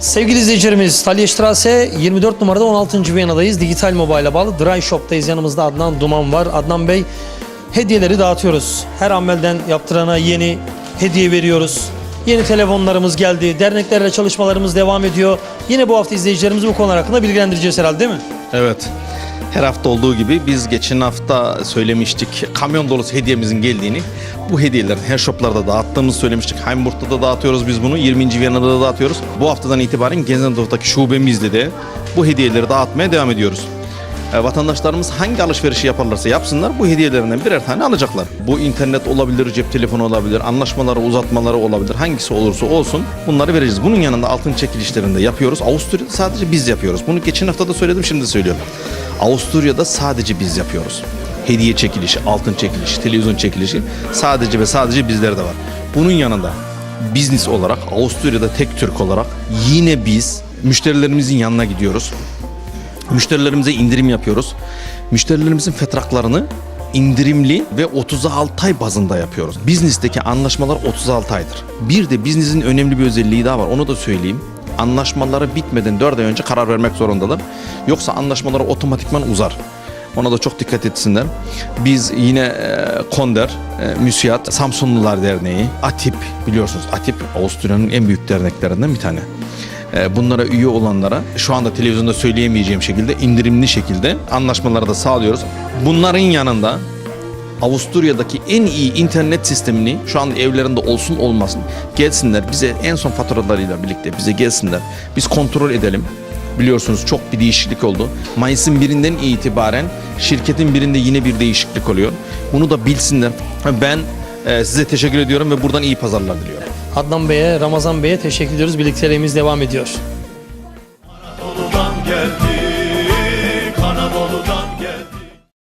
Sevgili izleyicilerimiz Talya Strasse 24 numarada 16. Viyana'dayız. Dijital Mobile'a bağlı Dry Shop'tayız. Yanımızda Adnan Duman var. Adnan Bey hediyeleri dağıtıyoruz. Her amelden yaptırana yeni hediye veriyoruz. Yeni telefonlarımız geldi. Derneklerle çalışmalarımız devam ediyor. Yine bu hafta izleyicilerimizi bu konular hakkında bilgilendireceğiz herhalde değil mi? Evet. Her hafta olduğu gibi biz geçen hafta söylemiştik kamyon dolusu hediyemizin geldiğini. Bu hediyeleri her shoplarda dağıttığımızı söylemiştik. Heimburg'da da dağıtıyoruz biz bunu. 20. Viyana'da da dağıtıyoruz. Bu haftadan itibaren Genzendorf'taki şubemizde de bu hediyeleri dağıtmaya devam ediyoruz. E, vatandaşlarımız hangi alışverişi yaparlarsa yapsınlar bu hediyelerinden birer tane alacaklar. Bu internet olabilir, cep telefonu olabilir, anlaşmaları uzatmaları olabilir. Hangisi olursa olsun bunları vereceğiz. Bunun yanında altın çekilişlerinde yapıyoruz. Avusturya'da sadece biz yapıyoruz. Bunu geçen hafta da söyledim şimdi söylüyorum. Avusturya'da sadece biz yapıyoruz. Hediye çekilişi, altın çekilişi, televizyon çekilişi sadece ve sadece bizlerde var. Bunun yanında biznes olarak Avusturya'da tek Türk olarak yine biz müşterilerimizin yanına gidiyoruz. Müşterilerimize indirim yapıyoruz. Müşterilerimizin fetraklarını indirimli ve 36 ay bazında yapıyoruz. Biznesteki anlaşmalar 36 aydır. Bir de biznesin önemli bir özelliği daha var. Onu da söyleyeyim. Anlaşmaları bitmeden 4 ay önce karar vermek zorundalar. Yoksa anlaşmaları otomatikman uzar. Ona da çok dikkat etsinler. Biz yine e, Konder, e, Müsiyat, Samsunlular Derneği, ATİP biliyorsunuz ATİP Avusturya'nın en büyük derneklerinden bir tane. E, bunlara üye olanlara şu anda televizyonda söyleyemeyeceğim şekilde indirimli şekilde anlaşmaları da sağlıyoruz. Bunların yanında Avusturya'daki en iyi internet sistemini şu an evlerinde olsun olmasın gelsinler bize en son faturalarıyla birlikte bize gelsinler. Biz kontrol edelim. Biliyorsunuz çok bir değişiklik oldu. Mayıs'ın birinden itibaren şirketin birinde yine bir değişiklik oluyor. Bunu da bilsinler. Ben e, size teşekkür ediyorum ve buradan iyi pazarlar diliyorum. Adnan Bey'e, Ramazan Bey'e teşekkür ediyoruz. Birlikteliğimiz devam ediyor.